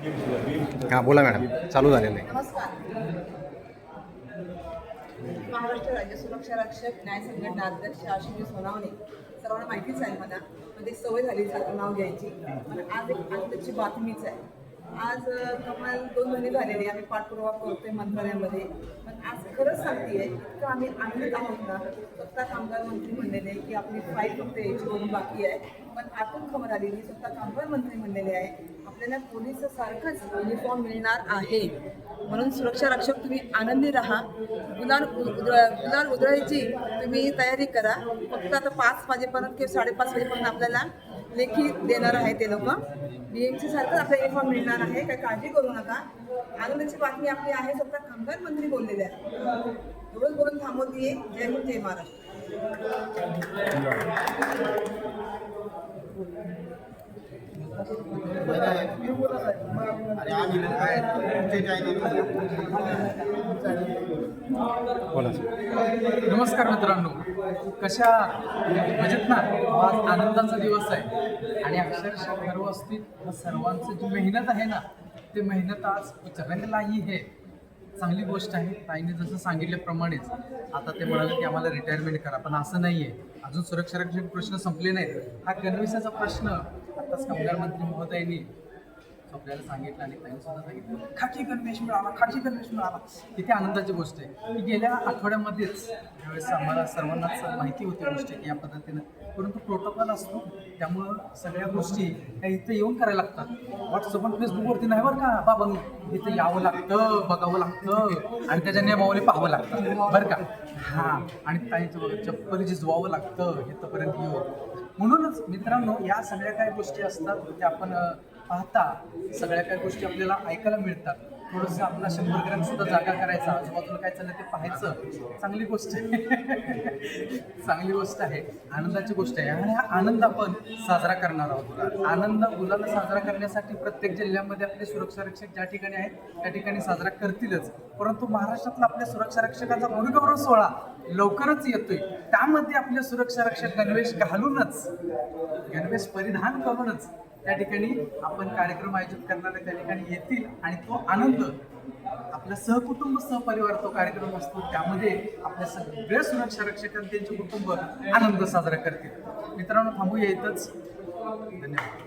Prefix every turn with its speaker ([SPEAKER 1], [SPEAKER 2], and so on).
[SPEAKER 1] हां बोला मॅडम. चालू झालेलं आहे.
[SPEAKER 2] नमस्कार. महाराष्ट्र राज्य सुरक्षा रक्षक न्याय संघटना अध्यक्ष आशिषी सोनावणे. सर्वांना माहितीच आहे मला. म्हणजे सवय झाली नाव घ्यायची. पण आज एक आनंदाची बातमीच आहे. आज कमाल दोन महिने झालेले आम्ही पाठपुरावा करतोय मंत्रालयामध्ये. पण आज खरंच सांगते इतकं आम्ही आनंदित आहोत ना. स्वतः कामगार मंत्री म्हणलेले की आपली फाईल फक्त यायची म्हणून बाकी आहे. पण आतून खबर आलेली स्वतः कामगार मंत्री म्हणलेले आहे. आपल्याला पोलीस सारखंच युनिफॉर्म मिळणार आहे. म्हणून सुरक्षा रक्षक तुम्ही आनंदी राहा. गुलाल उ- गुलाल उधळायची तुम्ही तयारी करा. फक्त आता पाच वाजेपर्यंत किंवा साडेपाच वाजेपर्यंत आपल्याला लेखी देणार आहे ते लोक. बी एम सी सारखंच आपल्याला इन्फॉर्म मिळणार आहे. काय काळजी करू नका. आनंदाची बातमी आपली आहे स्वतः कामगार मंत्री बोललेले आहे एवढंच बोलून थांबवतीये. जय हिंद जय महाराष्ट्र.
[SPEAKER 1] बोला सर.
[SPEAKER 3] नमस्कार मित्रांनो. कशा मजेत ना? आज आनंदाचा दिवस आहे. आणि अक्षरशः सर्व असतील सर्वांचं जी मेहनत आहे ना ते मेहनत आज रंगलाही हे चांगली गोष्ट आहे. ताईने जसं सांगितल्याप्रमाणेच आता ते म्हणाले की आम्हाला रिटायरमेंट करा पण असं नाही आहे अजून सुरक्षा रक्षक प्रश्न संपले नाहीत. हा गणवेशाचा प्रश्न आताच कामगार मंत्री महोदयांनी आपल्याला सांगितलं आणि त्यांनी सुद्धा सांगितलं. खाकी गणवेश मिळाला खाकी गणवेश मिळाला किती आनंदाची गोष्ट आहे. की गेल्या आठवड्यामध्येच त्यावेळेस आम्हाला सर्वांनाच माहिती होती गोष्ट की या पद्धतीनं. परंतु प्रोटोकॉल असतो त्यामुळं सगळ्या गोष्टी त्या इथं येऊन करायला लागतात. व्हॉट्सअप आणि फेसबुकवरती नाही बरं का? बाबा इथं यावं लागतं बघावं लागतं आणि त्याच्या नियमावली पाहावं लागतं बरं का? हां. आणि ताईचं बघा चप्पल झिजवावं लागतं इथंपर्यंत येऊ म्हणूनच मित्रांनो या सगळ्या काही गोष्टी असतात त्या आपण पाहता सगळ्या काही गोष्टी आपल्याला ऐकायला मिळतात. थोडंसं आपला शंभर ग्रॅम सुद्धा जागा करायचा आजूबाजूला काय चाललं ते पाहायचं चांगली गोष्ट आहे. चांगली गोष्ट आहे. आनंदाची गोष्ट आहे. आणि हा आनंद आपण साजरा करणार आहोत. आनंद मुलाला साजरा करण्यासाठी प्रत्येक जिल्ह्यामध्ये आपले सुरक्षा रक्षक ज्या ठिकाणी आहेत त्या ठिकाणी साजरा करतीलच. परंतु महाराष्ट्रातला आपल्या सुरक्षा रक्षकाचा गुरुगौरव सोहळा लवकरच येतोय. त्यामध्ये आपले सुरक्षा रक्षक गणवेश घालूनच गणवेश परिधान करूनच त्या ठिकाणी आपण कार्यक्रम आयोजित करणार आहे त्या ठिकाणी येतील आणि तो आनंद आपला सहकुटुंब सहपरिवार तो कार्यक्रम असतो त्यामध्ये आपल्या सगळ्या सुरक्षा रक्षक आणि त्यांचे कुटुंब आनंद साजरा करतील. मित्रांनो थांबूया इथंच. धन्यवाद.